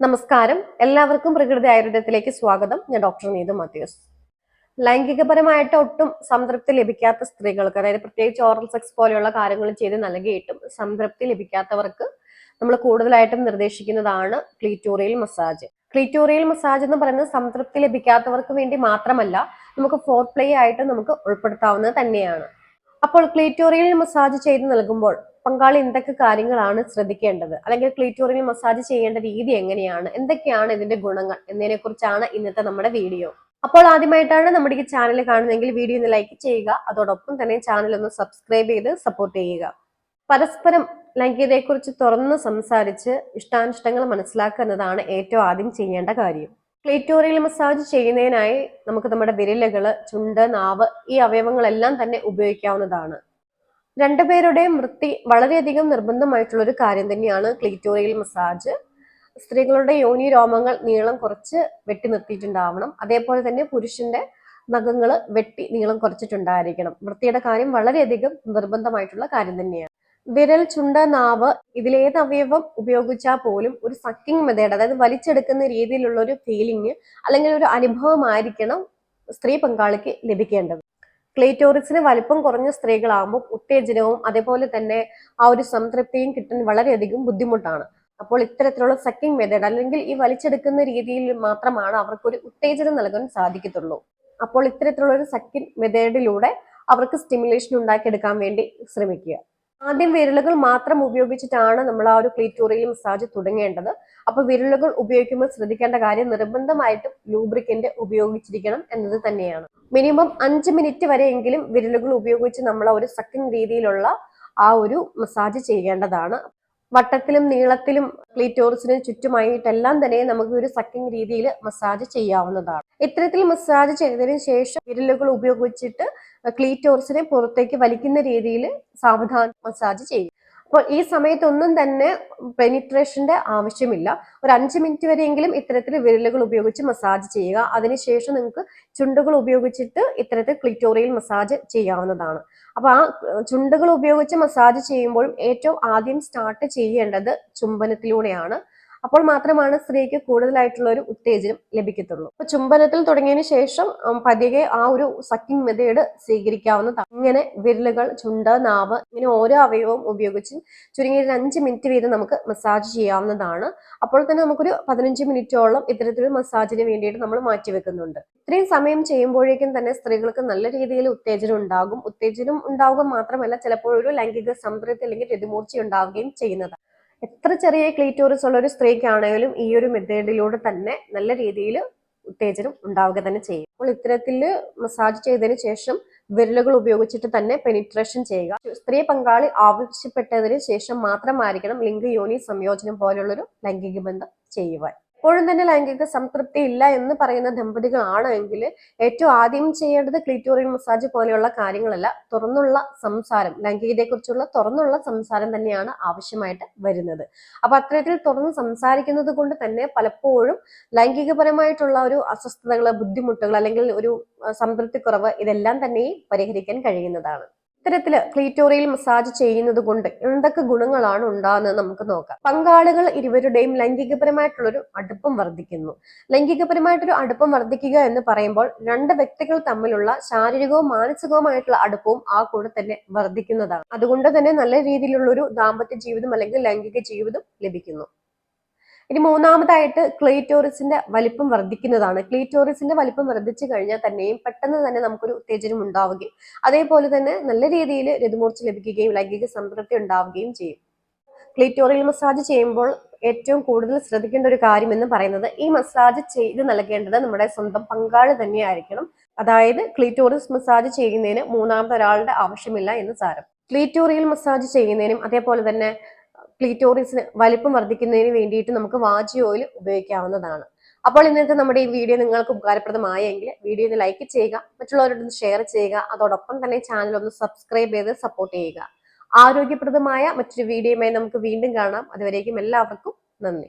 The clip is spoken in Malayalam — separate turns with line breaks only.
നമസ്കാരം. എല്ലാവർക്കും പ്രകൃതി ആയുർവേദത്തിലേക്ക് സ്വാഗതം. ഞാൻ ഡോക്ടർ നീതു മാത്യൂസ്. ലൈംഗികപരമായിട്ട് ഒട്ടും സംതൃപ്തി ലഭിക്കാത്ത സ്ത്രീകൾക്ക് അതായത് പ്രത്യേകിച്ച് ഓറൽ സെക്സ് പോലെയുള്ള കാര്യങ്ങൾ ചെയ്ത് നൽകിയിട്ടും സംതൃപ്തി ലഭിക്കാത്തവർക്ക് നമ്മൾ കൂടുതലായിട്ടും നിർദ്ദേശിക്കുന്നതാണ് ക്ലീറ്റോറിയൽ മസാജ്. ക്ലീറ്റോറിയൽ മസാജ് എന്ന് പറയുന്നത് സംതൃപ്തി ലഭിക്കാത്തവർക്ക് വേണ്ടി മാത്രമല്ല നമുക്ക് ഫോർ പ്ലേ ആയിട്ട് നമുക്ക് ഉൾപ്പെടുത്താവുന്നത് തന്നെയാണ്. അപ്പോൾ ക്ലീറ്റോറിയൽ മസാജ് ചെയ്ത് നൽകുമ്പോൾ പങ്കാളി എന്തൊക്കെ കാര്യങ്ങളാണ് ശ്രദ്ധിക്കേണ്ടത്? അല്ലെങ്കിൽ ക്ലീറ്റോറിയൽ മസാജ് ചെയ്യേണ്ട രീതി എങ്ങനെയാണ്? എന്തൊക്കെയാണ് ഇതിന്റെ ഗുണങ്ങൾ? എന്നതിനെ കുറിച്ചാണ് ഇന്നത്തെ നമ്മുടെ വീഡിയോ. അപ്പോൾ ആദ്യമായിട്ടാണ് നമ്മുടെ ഈ ചാനൽ കാണുന്നതെങ്കിൽ വീഡിയോ ഒന്ന് ലൈക്ക് ചെയ്യുക. അതോടൊപ്പം തന്നെ ചാനൽ ഒന്ന് സബ്സ്ക്രൈബ് ചെയ്ത് സപ്പോർട്ട് ചെയ്യുക. പരസ്പരം ലൈംഗികതയെക്കുറിച്ച് തുറന്ന് സംസാരിച്ച് ഇഷ്ടാനിഷ്ടങ്ങൾ മനസ്സിലാക്കുക എന്നതാണ് ഏറ്റവും ആദ്യം ചെയ്യേണ്ട കാര്യം. ക്ലീറ്റോറിയൽ മസാജ് ചെയ്യുന്നതിനായി നമുക്ക് നമ്മുടെ വിരലുകൾ ചുണ്ട് നാവ് ഈ അവയവങ്ങളെല്ലാം തന്നെ ഉപയോഗിക്കാവുന്നതാണ്. രണ്ടുപേരുടെയും വൃത്തി വളരെയധികം നിർബന്ധമായിട്ടുള്ള ഒരു കാര്യം തന്നെയാണ് ക്ലീറ്റോറിയൽ മസാജ്. സ്ത്രീകളുടെ യോനി രോമങ്ങൾ നീളം കുറച്ച് വെട്ടി നിർത്തിയിട്ടുണ്ടാവണം. അതേപോലെ തന്നെ പുരുഷന്റെ നഖങ്ങൾ വെട്ടി നീളം കുറച്ചിട്ടുണ്ടായിരിക്കണം. വൃത്തിയുടെ കാര്യം വളരെയധികം നിർബന്ധമായിട്ടുള്ള കാര്യം തന്നെയാണ്. വിരൽ ചുണ്ട നാവ് ഇതിലേത് അവയവം ഉപയോഗിച്ചാൽ പോലും ഒരു സക്കിംഗ് മെത്തേഡ് അതായത് വലിച്ചെടുക്കുന്ന രീതിയിലുള്ള ഒരു ഫീലിംഗ് അല്ലെങ്കിൽ ഒരു അനുഭവമായിരിക്കണം സ്ത്രീ പങ്കാളിക്ക് ലഭിക്കേണ്ടത്. ക്ലേറ്റോറിക്സിന് വലിപ്പം കുറഞ്ഞ സ്ത്രീകളാകുമ്പോൾ ഉത്തേജനവും അതേപോലെ തന്നെ ആ ഒരു സംതൃപ്തിയും കിട്ടാൻ വളരെയധികം ബുദ്ധിമുട്ടാണ്. അപ്പോൾ ഇത്തരത്തിലുള്ള സക്കിംഗ് മെത്തേഡ് അല്ലെങ്കിൽ ഈ വലിച്ചെടുക്കുന്ന രീതിയിൽ മാത്രമാണ് അവർക്ക് ഒരു ഉത്തേജനം നൽകാൻ സാധിക്കത്തുള്ളൂ. അപ്പോൾ ഇത്തരത്തിലുള്ള ഒരു സക്കിംഗ് മെത്തേഡിലൂടെ അവർക്ക് സ്റ്റിമുലേഷൻ ഉണ്ടാക്കിയെടുക്കാൻ വേണ്ടി ശ്രമിക്കുക. ആദ്യം വിരലുകൾ മാത്രം ഉപയോഗിച്ചിട്ടാണ് നമ്മൾ ആ ഒരു ക്ലീറ്റോറിയൽ മസാജ് തുടങ്ങേണ്ടത്. അപ്പൊ വിരലുകൾ ഉപയോഗിക്കുമ്പോൾ ശ്രദ്ധിക്കേണ്ട കാര്യം നിർബന്ധമായിട്ടും ലൂബ്രിക്കന്റ് ഉപയോഗിച്ചിരിക്കണം എന്നത് തന്നെയാണ്. മിനിമം അഞ്ച് മിനിറ്റ് വരെയെങ്കിലും വിരലുകൾ ഉപയോഗിച്ച് നമ്മൾ ഒരു സക്കിംഗ് രീതിയിലുള്ള ആ ഒരു മസാജ് ചെയ്യേണ്ടതാണ്. വട്ടത്തിലും നീളത്തിലും ക്ലീറ്റോറിസിന് ചുറ്റുമായിട്ടെല്ലാം തന്നെ നമുക്ക് ഒരു സക്കിംഗ് രീതിയിൽ മസാജ് ചെയ്യാവുന്നതാണ്. ഇത്തരത്തിൽ മസാജ് ചെയ്തതിനു ശേഷം വിരലുകൾ ഉപയോഗിച്ചിട്ട് ക്ലീറ്റോറിസിനെ പുറത്തേക്ക് വലിക്കുന്ന രീതിയിൽ സാവധാനം മസാജ് ചെയ്യും. അപ്പോൾ ഈ സമയത്തൊന്നും തന്നെ പെനിട്രേഷന്റെ ആവശ്യമില്ല. ഒരു അഞ്ച് മിനിറ്റ് വരെയെങ്കിലും ഇത്തരത്തിൽ വിരലുകൾ ഉപയോഗിച്ച് മസാജ് ചെയ്യുക. അതിനുശേഷം നിങ്ങൾക്ക് ചുണ്ടുകൾ ഉപയോഗിച്ചിട്ട് ഇത്തരത്തിൽ ക്ലിറ്റോറിയൽ മസാജ് ചെയ്യാവുന്നതാണ്. അപ്പൊ ആ ചുണ്ടുകൾ ഉപയോഗിച്ച് മസാജ് ചെയ്യുമ്പോഴും ഏറ്റവും ആദ്യം സ്റ്റാർട്ട് ചെയ്യേണ്ടത് ചുംബനത്തിലൂടെയാണ്. അപ്പോൾ മാത്രമാണ് സ്ത്രീക്ക് കൂടുതലായിട്ടുള്ള ഒരു ഉത്തേജനം ലഭിക്കത്തുള്ളൂ. അപ്പൊ ചുംബനത്തിൽ തുടങ്ങിയതിന് ശേഷം പതിയെ ആ ഒരു സക്കിംഗ് മെത്തേഡ് സ്വീകരിക്കാവുന്നതാണ് ഇങ്ങനെ വിരലുകൾ ചുണ്ട് നാവ് ഇങ്ങനെ ഓരോ അവയവവും ഉപയോഗിച്ച് ചുരുങ്ങിയ ഒരു അഞ്ച് മിനിറ്റ് വീതം നമുക്ക് മസാജ് ചെയ്യാവുന്നതാണ്. അപ്പോൾ തന്നെ നമുക്കൊരു പതിനഞ്ച് മിനിറ്റോളം ഇത്തരത്തിലുള്ള മസാജിന് വേണ്ടിയിട്ട് നമ്മൾ മാറ്റിവെക്കുന്നുണ്ട്. ഇത്രയും സമയം ചെയ്യുമ്പോഴേക്കും തന്നെ സ്ത്രീകൾക്ക് നല്ല രീതിയിൽ ഉത്തേജനം ഉണ്ടാകും. ഉത്തേജനം ഉണ്ടാവുക മാത്രമല്ല ചിലപ്പോൾ ഒരു ലൈംഗിക സംതൃപ്തി അല്ലെങ്കിൽ രതിമൂർച്ച ഉണ്ടാവുകയും ചെയ്യുന്നതാണ്. എത്ര ചെറിയ ക്ലീറ്റോറിസ് ഉള്ള ഒരു സ്ത്രീക്കാണെങ്കിലും ഈ ഒരു മെത്തേഡിലൂടെ തന്നെ നല്ല രീതിയിൽ ഉത്തേജനം ഉണ്ടാവുക തന്നെ ചെയ്യും. അപ്പോൾ ഇത്തരത്തിൽ മസാജ് ചെയ്തതിന് ശേഷം വിരലുകൾ ഉപയോഗിച്ചിട്ട് തന്നെ പെനിട്രേഷൻ ചെയ്യുക. സ്ത്രീ പങ്കാളി ആവശ്യപ്പെട്ടതിന് ശേഷം മാത്രമായിരിക്കണം ലിംഗ യോനി സംയോജനം പോലുള്ളൊരു ലൈംഗിക ബന്ധം ചെയ്യുവാൻ. എപ്പോഴും തന്നെ ലൈംഗിക സംതൃപ്തി ഇല്ല എന്ന് പറയുന്ന ദമ്പതികളാണ് എങ്കിൽ ഏറ്റവും ആദ്യം ചെയ്യേണ്ടത് ക്ലിറ്റോറിയൻ മസാജ് പോലെയുള്ള കാര്യങ്ങളല്ല തുറന്നുള്ള സംസാരം. ലൈംഗികതയെക്കുറിച്ചുള്ള തുറന്നുള്ള സംസാരം തന്നെയാണ് ആവശ്യമായിട്ട് വരുന്നത്. അപ്പൊ അത്തരത്തിൽ തുറന്ന് സംസാരിക്കുന്നത് കൊണ്ട് തന്നെ പലപ്പോഴും ലൈംഗികപരമായിട്ടുള്ള ഒരു അസ്വസ്ഥതകൾ ബുദ്ധിമുട്ടുകൾ അല്ലെങ്കിൽ ഒരു സംതൃപ്തി കുറവ് ഇതെല്ലാം തന്നെ പരിഹരിക്കാൻ കഴിയുന്നതാണ്. ഇത്തരത്തിൽ ക്ലീറ്റോറിയൽ മസാജ് ചെയ്യുന്നത് കൊണ്ട് എന്തൊക്കെ ഗുണങ്ങളാണ് ഉണ്ടാകുന്നത് നമുക്ക് നോക്കാം. പങ്കാളികൾ ഇരുവരുടെയും ലൈംഗികപരമായിട്ടുള്ളൊരു അടുപ്പം വർദ്ധിക്കുന്നു. ലൈംഗികപരമായിട്ടൊരു അടുപ്പം വർദ്ധിക്കുക എന്ന് പറയുമ്പോൾ രണ്ട് വ്യക്തികൾ തമ്മിലുള്ള ശാരീരികവും മാനസികവുമായിട്ടുള്ള അടുപ്പവും ആ കൂടെ തന്നെ വർദ്ധിക്കുന്നതാണ്. അതുകൊണ്ട് തന്നെ നല്ല രീതിയിലുള്ള ഒരു ദാമ്പത്യ ജീവിതം അല്ലെങ്കിൽ ലൈംഗിക ജീവിതം ലഭിക്കുന്നു. ഇനി മൂന്നാമതായിട്ട് ക്ലീറ്റോറിസിന്റെ വലിപ്പം വർദ്ധിക്കുന്നതാണ്. ക്ലീറ്റോറിസിന്റെ വലിപ്പം വർദ്ധിച്ചു കഴിഞ്ഞാൽ തന്നെയും പെട്ടെന്ന് തന്നെ നമുക്കൊരു ഉത്തേജനം ഉണ്ടാവുകയും അതേപോലെ തന്നെ നല്ല രീതിയിൽ രതിമൂർച്ച ലഭിക്കുകയും ലൈംഗിക സംതൃപ്തി ഉണ്ടാവുകയും ചെയ്യും. ക്ലീറ്റോറിയൽ മസാജ് ചെയ്യുമ്പോൾ ഏറ്റവും കൂടുതൽ ശ്രദ്ധിക്കേണ്ട ഒരു കാര്യം എന്ന് പറയുന്നത് ഈ മസാജ് ചെയ്ത് നൽകേണ്ടത് നമ്മുടെ സ്വന്തം പങ്കാളി തന്നെയായിരിക്കണം. അതായത് ക്ലീറ്റോറിസ് മസാജ് ചെയ്യുന്നതിന് മൂന്നാമത്തെ ഒരാളുടെ ആവശ്യമില്ല എന്ന് സാരം. ക്ലീറ്റോറിയൽ മസാജ് ചെയ്യുന്നതിനും അതേപോലെ തന്നെ ക്ലീറ്റോറിസിന് വലിപ്പം വർദ്ധിക്കുന്നതിന് വേണ്ടിയിട്ട് നമുക്ക് വാജി ഓയിൽ ഉപയോഗിക്കാവുന്നതാണ്. അപ്പോൾ ഇന്നത്തെ നമ്മുടെ ഈ വീഡിയോ നിങ്ങൾക്ക് ഉപകാരപ്രദമായെങ്കിൽ വീഡിയോ ഒന്ന് ലൈക്ക് ചെയ്യുക മറ്റുള്ളവരോടൊന്ന് ഷെയർ ചെയ്യുക അതോടൊപ്പം തന്നെ ചാനൽ ഒന്ന് സബ്സ്ക്രൈബ് ചെയ്ത് സപ്പോർട്ട് ചെയ്യുക. ആരോഗ്യപ്രദമായ മറ്റൊരു വീഡിയോയുമായി നമുക്ക് വീണ്ടും കാണാം. അതുവരേക്കും എല്ലാവർക്കും നന്ദി.